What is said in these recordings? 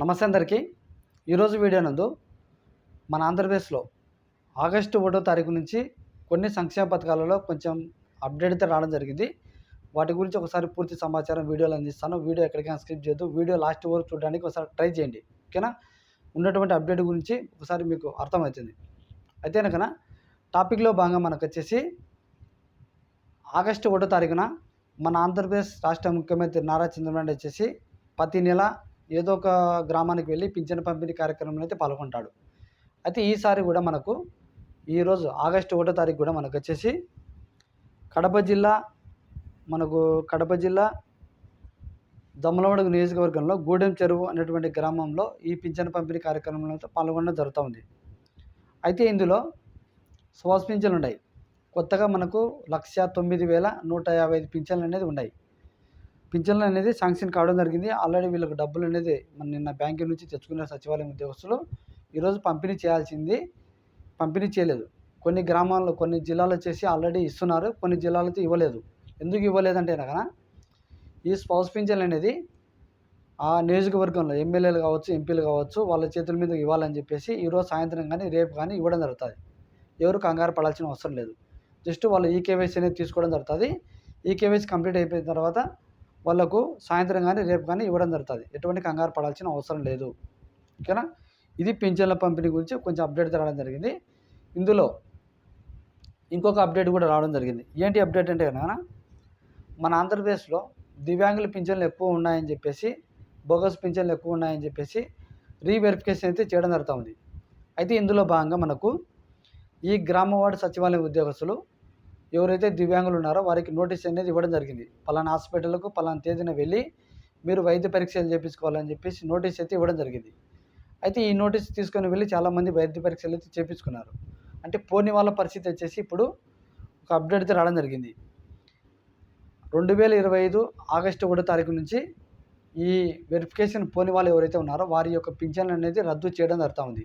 నమస్తే అందరికీ. ఈరోజు వీడియో నందు మన ఆంధ్రప్రదేశ్లో ఆగస్టు ఒకటో తారీఖు నుంచి కొన్ని సంక్షేమ పథకాలలో కొంచెం అప్డేట్ అయితే రావడం జరిగింది. వాటి గురించి ఒకసారి పూర్తి సమాచారం వీడియోలు అందిస్తాను. వీడియో ఎక్కడికైనా స్కిప్ చేయొద్దు. వీడియో లాస్ట్ వరకు చూడడానికి ఒకసారి ట్రై చేయండి. ఓకేనా? ఉన్నటువంటి అప్డేట్ గురించి ఒకసారి మీకు అర్థమవుతుంది. అయితే కనుక టాపిక్లో భాగంగా మనకు వచ్చేసి ఆగస్టు ఒకటో తారీఖున మన ఆంధ్రప్రదేశ్ రాష్ట్ర ముఖ్యమంత్రి నారా చంద్రబాబు వచ్చేసి ప్రతి నెల ఏదో ఒక గ్రామానికి వెళ్ళి పింఛను పంపిణీ కార్యక్రమంలో అయితే పాల్గొంటాడు. అయితే ఈసారి కూడా మనకు ఈరోజు ఆగస్టు ఒకటో తారీఖు కూడా మనకు వచ్చేసి కడప జిల్లా మనకు కడప జిల్లా దమ్మలమడుగు నియోజకవర్గంలో గూడెం చెరువు అనేటువంటి గ్రామంలో ఈ పింఛను పంపిణీ కార్యక్రమంలో అయితే పాల్గొనడం జరుగుతూ ఉంది. అయితే ఇందులో శ్వాస పింఛన్లు ఉన్నాయి. కొత్తగా మనకు లక్ష తొమ్మిది వేల నూట యాభై ఐదు పింఛన్లు అనేది ఉన్నాయి. పింఛన్లు అనేది శాంక్షన్ కావడం జరిగింది. ఆల్రెడీ వీళ్ళకి డబ్బులు అనేది మన నిన్న బ్యాంకు నుంచి తెచ్చుకున్న సచివాలయం ఉద్యోగస్తులు ఈరోజు పంపిణీ చేయాల్సింది. పంపిణీ చేయలేదు. కొన్ని గ్రామాల్లో కొన్ని జిల్లాలో చేసి ఆల్రెడీ ఇస్తున్నారు. కొన్ని జిల్లాలతో ఇవ్వలేదు. ఎందుకు ఇవ్వలేదంటే కనుక ఈ స్పౌస్ పింఛన్ అనేది ఆ నియోజకవర్గంలో ఎమ్మెల్యేలు కావచ్చు ఎంపీలు కావచ్చు వాళ్ళ చేతుల మీద ఇవ్వాలని చెప్పేసి ఈరోజు సాయంత్రం కానీ రేపు కానీ ఇవ్వడం జరుగుతుంది. ఎవరు కంగారు పడాల్సిన అవసరం లేదు. జస్ట్ వాళ్ళు ఈ కేవైసీ అనేది తీసుకోవడం జరుగుతుంది. ఈ కేవైసీ కంప్లీట్ అయిపోయిన తర్వాత వాళ్ళకు సాయంత్రం కానీ రేపు కానీ ఇవ్వడం జరుగుతుంది. ఎటువంటి కంగారు పడాల్సిన అవసరం లేదు. ఓకేనా? ఇది పింఛన్ల పంపిణీ గురించి కొంచెం అప్డేట్ రావడం జరిగింది. ఇందులో ఇంకొక అప్డేట్ కూడా రావడం జరిగింది. ఏంటి అప్డేట్ అంటే కనుక మన ఆంధ్రప్రదేశ్లో దివ్యాంగుల పింఛన్లు ఎక్కువ ఉన్నాయని చెప్పేసి బోగస్ పింఛన్లు ఎక్కువ ఉన్నాయని చెప్పేసి రీవెరిఫికేషన్ అయితే చేయడం జరుగుతుంది అయితే ఇందులో భాగంగా మనకు ఈ గ్రామ వార్డు సచివాలయం ఉద్యోగస్తులు ఎవరైతే దివ్యాంగులు ఉన్నారో వారికి నోటీస్ అనేది ఇవ్వడం జరిగింది. పలానా హాస్పిటల్కు పలానా తేదీన వెళ్ళి మీరు వైద్య పరీక్షలు చేయించుకోవాలని చెప్పేసి నోటీస్ అయితే ఇవ్వడం జరిగింది. అయితే ఈ నోటీస్ తీసుకొని వెళ్ళి చాలామంది వైద్య పరీక్షలు అయితే చేయించుకున్నారు అంటే పోని వాళ్ళ పరిస్థితి వచ్చేసి ఇప్పుడు ఒక అప్డేట్ అయితే రావడం జరిగింది. రెండు వేల ఇరవై ఐదు ఆగస్టు ఒకటో తారీఖు నుంచి ఈ వెరిఫికేషన్ పోని వాళ్ళు ఎవరైతే ఉన్నారో వారి యొక్క పింఛన్ అనేది రద్దు చేయడం జరుగుతూ ఉంది.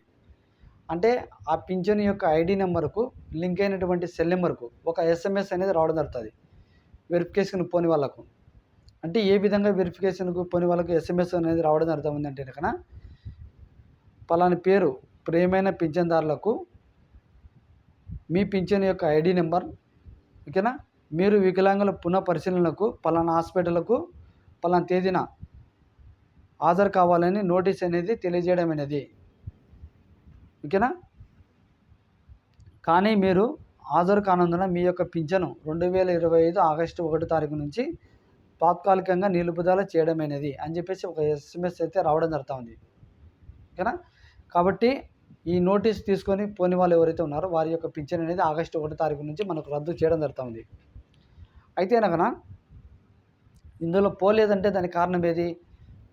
అంటే ఆ పింఛన్ యొక్క ఐడి నెంబర్కు లింక్ అయినటువంటి సెల్ నెంబర్కు ఒక ఎస్ఎంఎస్ అనేది రావడం జరుగుతుంది. వెరిఫికేషన్ పోని వాళ్ళకు. అంటే ఏ విధంగా వెరిఫికేషన్కు పోని వాళ్ళకు ఎస్ఎంఎస్ అనేది రావడం జరుగుతుంది అంటే కనుక పలాని పేరు ప్రేమైన పింఛన్దారులకు మీ పింఛన్ యొక్క ఐడి నెంబర్ ఓకేనా? మీరు వికలాంగుల పునః పరిశీలనకు పలానా హాస్పిటల్కు పలానా తేదీన హాజరు కావాలని నోటీస్ అనేది తెలియజేయడం అనేది ఓకేనా? కానీ మీరు హాజరు కానందున మీ యొక్క పింఛను రెండు వేల ఇరవై ఐదు ఆగస్టు ఒకటో తారీఖు నుంచి తాత్కాలికంగా నిలుపుదల చేయడమైనది అనేది అని చెప్పేసి ఒక ఎస్ఎంఎస్ అయితే రావడం జరుగుతూ ఉంది. ఓకేనా? కాబట్టి ఈ నోటీస్ తీసుకొని పోని వాళ్ళు ఎవరైతే ఉన్నారో వారి యొక్క పింఛన్ అనేది ఆగస్టు ఒకటో తారీఖు నుంచి మనకు రద్దు చేయడం జరుగుతూ ఉంది. అయితే అనగా ఇందులో పోలేదంటే దానికి కారణం ఏది?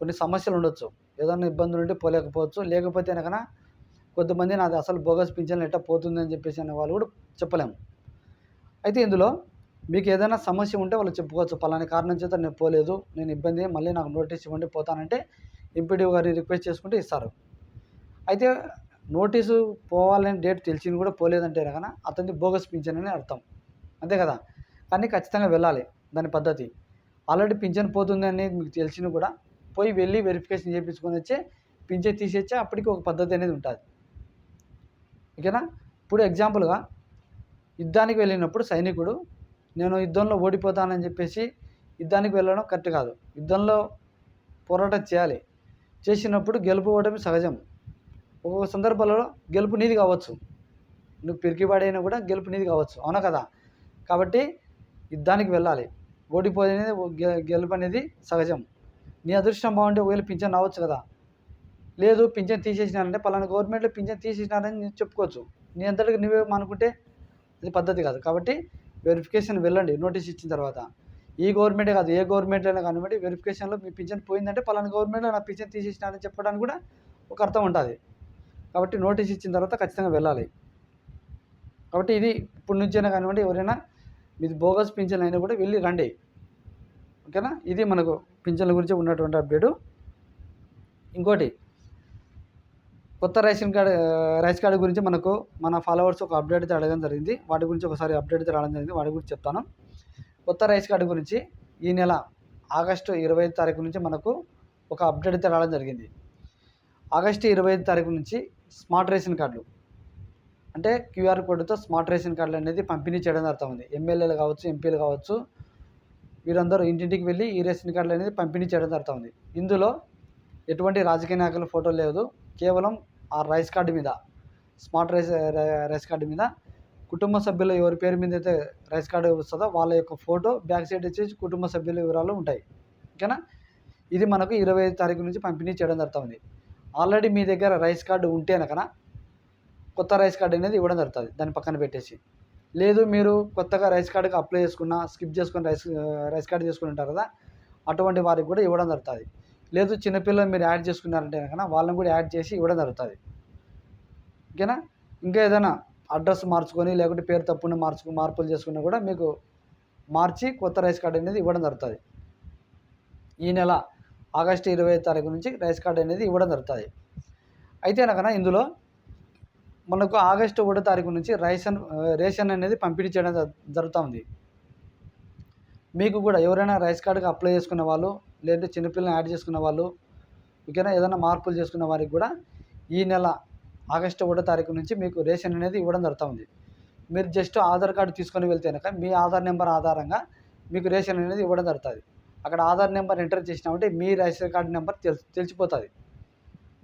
కొన్ని సమస్యలు ఉండొచ్చు. ఏదైనా ఇబ్బందులు ఉంటే పోలేకపోవచ్చు. లేకపోతే అనగా కొంతమంది నాది అసలు బోగస్ పింఛన్ ఎట్లా పోతుందని చెప్పేసి అనే వాళ్ళు కూడా చెప్పలేము. అయితే ఇందులో మీకు ఏదైనా సమస్య ఉంటే వాళ్ళు చెప్పుకోవచ్చు. పలాని కారణం చేత నేను పోలేదు నేను ఇబ్బంది మళ్ళీ నాకు నోటీస్ ఇవ్వండి పోతానంటే ఎంపీడీ గారిని రిక్వెస్ట్ చేసుకుంటే ఇస్తారు. అయితే నోటీసు పోవాలని డేట్ తెలిసింది కూడా పోలేదంటే కనుక అతనికి బోగస్ పింఛన్ అని అర్థం. అంతే కదా? కానీ ఖచ్చితంగా వెళ్ళాలి దాని పద్ధతి. ఆల్రెడీ పింఛన్ పోతుంది అనేది మీకు తెలిసిన కూడా పోయి వెళ్ళి వెరిఫికేషన్ చేయించుకొని వచ్చి పింఛన్ తీసేచ్చే అప్పటికి ఒక పద్ధతి అనేది ఉంటుంది. ఓకేనా? ఇప్పుడు ఎగ్జాంపుల్గా యుద్ధానికి వెళ్ళినప్పుడు సైనికుడు నేను యుద్ధంలో ఓడిపోతానని చెప్పేసి యుద్ధానికి వెళ్ళడం కరెక్ట్ కాదు. యుద్ధంలో పోరాటం చేయాలి. చేసినప్పుడు గెలుపు ఓటమి సహజం. ఒక్కొక్క సందర్భాలలో గెలుపు నీది కావచ్చు. నువ్వు పిరికిబాడైనా కూడా గెలుపు నీది కావచ్చు. అవునా కదా? కాబట్టి యుద్ధానికి వెళ్ళాలి. ఓడిపోయేది గె- గెలుపు అనేది సహజం. నీ అదృష్టం బాగుంటే ఒకవేళ పింఛన్ రావచ్చు కదా? లేదు పింఛన్ తీసేసినారంటే పలానా గవర్నమెంట్లో పింఛన్ తీసేసినారని నేను చెప్పుకోవచ్చు. నీ అంతటికి నువ్వే అనుకుంటే ఇది పద్ధతి కాదు. కాబట్టి వెరిఫికేషన్ వెళ్ళండి నోటీస్ ఇచ్చిన తర్వాత. ఈ గవర్నమెంటే కాదు ఏ గవర్నమెంట్ అయినా కానివ్వండి వెరిఫికేషన్లో మీ పింఛన్ పోయిందంటే పలానా గవర్నమెంట్లో నా పింఛన్ తీసేసినారని చెప్పడానికి కూడా ఒక అర్థం ఉంటుంది. కాబట్టి నోటీస్ ఇచ్చిన తర్వాత ఖచ్చితంగా వెళ్ళాలి. కాబట్టి ఇది ఇప్పటి నుంచైనా కానివ్వండి ఎవరైనా మీది బోగస్ పింఛన్ అయినా కూడా వెళ్ళి రండి. ఓకేనా? ఇది మనకు పింఛన్ల గురించి ఉన్నటువంటి అప్డేటు. ఇంకోటి కొత్త రేషన్ కార్డు రైస్ కార్డు గురించి మనకు మన ఫాలోవర్స్ ఒక అప్డేట్ అయితే అడగడం జరిగింది. వాటి గురించి ఒకసారి అప్డేట్ అయితే రావడం జరిగింది. వాటి గురించి చెప్తాను. కొత్త రైస్ కార్డు గురించి ఈ నెల ఆగస్టు ఇరవై ఐదు తారీఖు నుంచి మనకు ఒక అప్డేట్ అయితే రావడం జరిగింది. ఆగస్టు ఇరవై ఐదు తారీఖు నుంచి స్మార్ట్ రేషన్ కార్డులు అంటే క్యూఆర్ కోడ్తో స్మార్ట్ రేషన్ కార్డులు అనేది పంపిణీ చేయడం జరుగుతుంది. ఎమ్మెల్యేలు కావచ్చు ఎంపీలు కావచ్చు వీరందరూ ఇంటింటికి వెళ్ళి ఈ రేషన్ కార్డులు అనేది పంపిణీ చేయడం జరుగుతుంది. ఇందులో ఎటువంటి రాజకీయ నాయకుల ఫోటో లేదు. కేవలం ఆ రైస్ కార్డు మీద స్మార్ట్ రైస్ రైస్ కార్డు మీద కుటుంబ సభ్యులు ఎవరి పేరు మీద అయితే రైస్ కార్డు వస్తుందో వాళ్ళ యొక్క ఫోటో బ్యాక్ సైడ్ వచ్చేసి కుటుంబ సభ్యుల వివరాలు ఉంటాయి. ఓకేనా? ఇది మనకు ఇరవై ఐదు తారీఖు నుంచి పంపిణీ చేయడం జరుగుతుంది. ఆల్రెడీ మీ దగ్గర రైస్ కార్డు ఉంటే కొత్త రైస్ కార్డు అనేది ఇవ్వడం జరుగుతుంది దాన్ని పక్కన పెట్టేసి. లేదు మీరు కొత్తగా రైస్ కార్డుకి అప్లై చేసుకున్న స్కిప్ చేసుకుని రైస్ రైస్ కార్డు చేసుకుని ఉంటారు కదా అటువంటి వారికి కూడా ఇవ్వడం జరుగుతుంది. లేదు చిన్నపిల్లలు మీరు యాడ్ చేసుకున్నారంటే కనుక వాళ్ళని కూడా యాడ్ చేసి ఇవ్వడం జరుగుతుంది. ఓకేనా? ఇంకా ఏదైనా అడ్రస్ మార్చుకొని లేకుంటే పేరు తప్పుని మార్చుకు మార్పులు చేసుకున్నా కూడా మీకు మార్చి కొత్త రైస్ కార్డు అనేది ఇవ్వడం జరుగుతుంది. ఈ నెల ఆగస్టు ఇరవై తారీఖు నుంచి రైస్ కార్డు అనేది ఇవ్వడం జరుగుతుంది. అయితే కనుక ఇందులో మనకు ఆగస్టు ఒకటో తారీఖు నుంచి రేషన్ రేషన్ అనేది పంపిణీ చేయడం జరు- జరుగుతూ ఉంది. మీకు కూడా ఎవరైనా రైస్ కార్డుకి అప్లై చేసుకున్న వాళ్ళు లేదంటే చిన్నపిల్లల్ని యాడ్ చేసుకున్న వాళ్ళు ఓకేనా ఏదైనా మార్పులు చేసుకున్న వారికి కూడా ఈ నెల ఆగస్టు ఒకటో తారీఖు నుంచి మీకు రేషన్ అనేది ఇవ్వడం జరుగుతుంది. మీరు జస్ట్ ఆధార్ కార్డు తీసుకొని వెళ్తే కనుక మీ ఆధార్ నెంబర్ ఆధారంగా మీకు రేషన్ అనేది ఇవ్వడం జరుగుతుంది. అక్కడ ఆధార్ నెంబర్ ఎంటర్ చేసినామంటే మీ రేషన్ కార్డు నెంబర్ తెలి తెలిసిపోతుంది.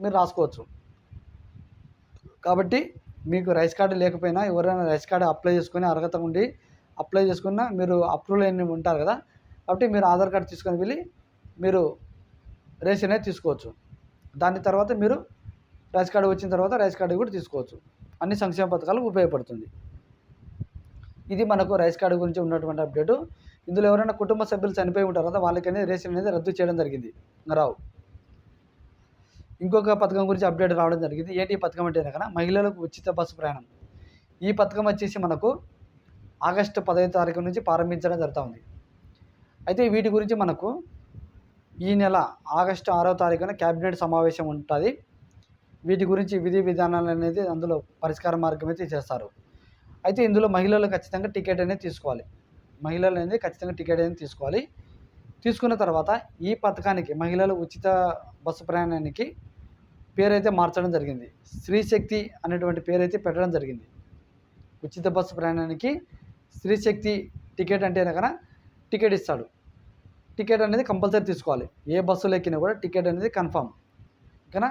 మీరు రాసుకోవచ్చు. కాబట్టి మీకు రైస్ కార్డు లేకపోయినా ఎవరైనా రైస్ కార్డు అప్లై చేసుకుని అర్హత ఉండి అప్లై చేసుకున్న మీరు అప్రూవల్ అయిన ఉంటారు కదా. కాబట్టి మీరు ఆధార్ కార్డు తీసుకొని వెళ్ళి మీరు రేషన్ అనేది తీసుకోవచ్చు. దాని తర్వాత మీరు రైస్ కార్డు వచ్చిన తర్వాత రైస్ కార్డు కూడా తీసుకోవచ్చు. అన్ని సంక్షేమ పథకాలు ఉపయోగపడుతుంది. ఇది మనకు రైస్ కార్డు గురించి ఉన్నటువంటి అప్డేటు. ఇందులో ఎవరైనా కుటుంబ సభ్యులు చనిపోయి ఉంటారు కదా వాళ్ళకనేది రేషన్ అనేది రద్దు చేయడం జరిగింది. రావు. ఇంకొక పథకం గురించి అప్డేట్ రావడం జరిగింది. ఏంటి పథకం అంటే కనుక మహిళలకు ఉచిత బస్సు ప్రయాణం. ఈ పథకం వచ్చేసి మనకు ఆగస్టు పదహైదు తారీఖు నుంచి ప్రారంభించడం జరుగుతూ ఉంది. అయితే వీటి గురించి మనకు ఈ నెల ఆగస్టు ఆరో తారీఖున క్యాబినెట్ సమావేశం ఉంటుంది. వీటి గురించి విధి విధానాలు అనేది అందులో పరిష్కార మార్గం అయితే చేస్తారు అయితే ఇందులో మహిళలు ఖచ్చితంగా టికెట్ అనేది తీసుకోవాలి. మహిళలు అనేది ఖచ్చితంగా టికెట్ అనేది తీసుకోవాలి. తీసుకున్న తర్వాత ఈ పథకానికి మహిళలు ఉచిత బస్సు ప్రయాణానికి పేరైతే మార్చడం జరిగింది. స్త్రీశక్తి అనేటువంటి పేరైతే పెట్టడం జరిగింది. ఉచిత బస్సు ప్రయాణానికి స్త్రీశక్తి టికెట్ అంటే కనుక టికెట్ ఇస్తాడు. టికెట్ అనేది కంపల్సరీ తీసుకోవాలి. ఏ బస్సులో ఎక్కినా కూడా టికెట్ అనేది కన్ఫామ్. ఓకేనా?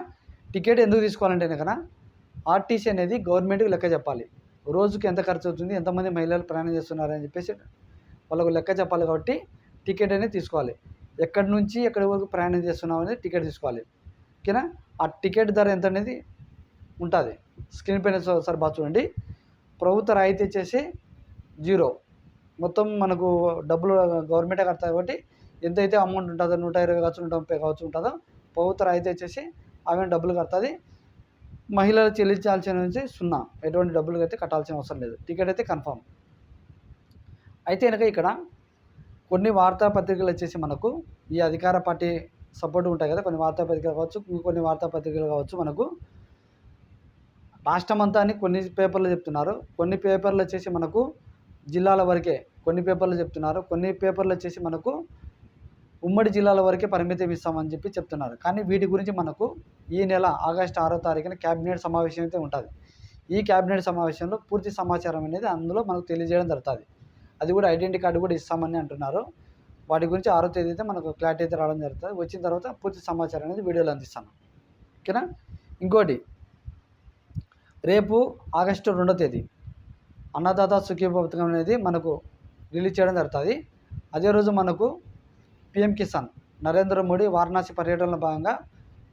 టికెట్ ఎందుకు తీసుకోవాలంటే కనుక ఆర్టీసీ అనేది గవర్నమెంట్కి లెక్క చెప్పాలి. రోజుకి ఎంత ఖర్చు అవుతుంది ఎంతమంది మహిళలు ప్రయాణం చేస్తున్నారని చెప్పేసి వాళ్ళకు లెక్క చెప్పాలి కాబట్టి టికెట్ అనేది తీసుకోవాలి. ఎక్కడి నుంచి ఎక్కడి వరకు ప్రయాణం చేస్తున్నాం అనేది టికెట్ తీసుకోవాలి. ఓకేనా? ఆ టికెట్ ధర ఎంత అనేది ఉంటుంది. స్క్రీన్ పైన ఒకసారి బాగా చూడండి. ప్రభుత్వ రాయితీ వచ్చేసి జీరో. మొత్తం మనకు డబ్బులు గవర్నమెంటే కడతాయి కాబట్టి ఎంతైతే అమౌంట్ ఉంటుందో నూట ఇరవై కావచ్చు నూట ముప్పై కావచ్చు ఉంటుందో ప్రభుత్వ రాయితీ వచ్చేసి ఆమె డబ్బులు కడుతుంది. మహిళలు చెల్లించాల్సిన నుంచి సున్నా. ఎటువంటి డబ్బులు అయితే కట్టాల్సిన అవసరం లేదు. టికెట్ అయితే కన్ఫామ్. అయితే కనుక ఇక్కడ కొన్ని వార్తాపత్రికలు వచ్చేసి మనకు ఈ అధికార పార్టీ సపోర్ట్ ఉంటాయి కదా కొన్ని వార్తాపత్రికలు కావచ్చు కొన్ని వార్తాపత్రికలు కావచ్చు మనకు. రాష్ట్రం అంతా అని కొన్ని పేపర్లు చెప్తున్నారు. కొన్ని పేపర్లు వచ్చేసి మనకు జిల్లాల వరకే కొన్ని పేపర్లు చెప్తున్నారు. కొన్ని పేపర్లు వచ్చేసి మనకు ఉమ్మడి జిల్లాల వరకే పరిమితం ఇస్తామని చెప్పి చెప్తున్నారు. కానీ వీటి గురించి మనకు ఈ నెల ఆగస్టు ఆరో తారీఖున క్యాబినెట్ సమావేశం అయితే ఉంటుంది. ఈ క్యాబినెట్ సమావేశంలో పూర్తి సమాచారం అనేది అందులో మనకు తెలియజేయడం జరుగుతుంది. అది కూడా ఐడెంటిటీ కార్డు కూడా ఇస్తామని అంటున్నారు. వాటి గురించి ఆరో తేదీ అయితే మనకు క్లారిటీ అయితే రావడం జరుగుతుంది. వచ్చిన తర్వాత పూర్తి సమాచారం అనేది వీడియోలో అందిస్తాను. ఓకేనా? ఇంకోటి రేపు ఆగస్టు రెండో తేదీ అన్నదాత సుఖీ పథకం అనేది మనకు రిలీజ్ చేయడం జరుగుతుంది. అదే రోజు మనకు పిఎం కిసాన్ నరేంద్ర మోడీ వారణాసి పర్యటనలో భాగంగా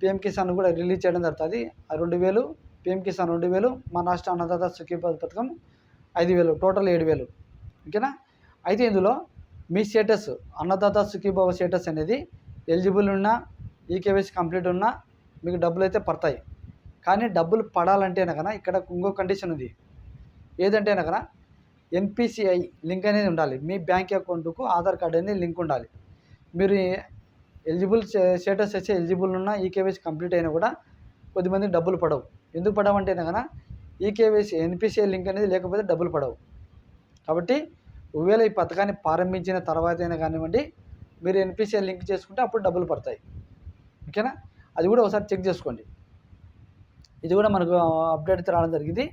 పిఎం కిసాన్ కూడా రిలీజ్ చేయడం జరుగుతుంది. ఆ రెండు వేలు పిఎం కిసాన్ రెండు వేలు మన రాష్ట్ర అన్నదాత సుఖీభ పథకం ఐదు వేలు టోటల్ ఏడు వేలు. ఓకేనా? అయితే ఇందులో మీ స్టేటస్ అన్నదాత సుఖీభావ స్టేటస్ అనేది ఎలిజిబుల్ ఉన్నా ఈకేవైసీ కంప్లీట్ ఉన్నా మీకు డబ్బులు అయితే పడతాయి. కానీ డబ్బులు పడాలంటే కదా ఇక్కడ ఇంకో కండిషన్ ఉంది. ఏదంటే కదా ఎన్పిసిఐ లింక్ అనేది ఉండాలి. మీ బ్యాంక్ అకౌంట్కు ఆధార్ కార్డ్ అనేది లింక్ ఉండాలి. మీరు ఎలిజిబుల్ స్టేటస్ వచ్చి ఎలిజిబుల్ ఉన్న ఈకేవైసీ కంప్లీట్ అయినా కూడా కొద్దిమంది డబ్బులు పడవు. ఎందుకు పడవంటే కనుక ఈకేవైసీ ఎన్పిసిఐ లింక్ అనేది లేకపోతే డబ్బులు పడవు. కాబట్టి ఒకవేళ ఈ పథకాన్ని ప్రారంభించిన తర్వాత అయినా కానివ్వండి మీరు ఎన్పిసిఐ లింక్ చేసుకుంటే అప్పుడు డబ్బులు పడతాయి. ఓకేనా? అది కూడా ఒకసారి చెక్ చేసుకోండి. ఇది కూడా మనకు అప్డేట్ అయితే రావడం జరిగింది.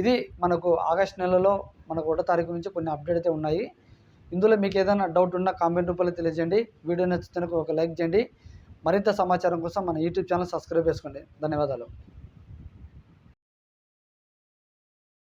ఇది మనకు ఆగస్ట్ నెలలో మనకు ఒకటో తారీఖు నుంచి కొన్ని అప్డేట్ అయితే ఉన్నాయి. ఇందులో మీకు ఏదైనా డౌట్ ఉన్నా కామెంట్ రూపంలో తెలియజేయండి. వీడియో నచ్చితే ఒక లైక్ చేయండి. మరింత సమాచారం కోసం మన యూట్యూబ్ ఛానల్ సబ్స్క్రైబ్ చేసుకోండి. ధన్యవాదాలు.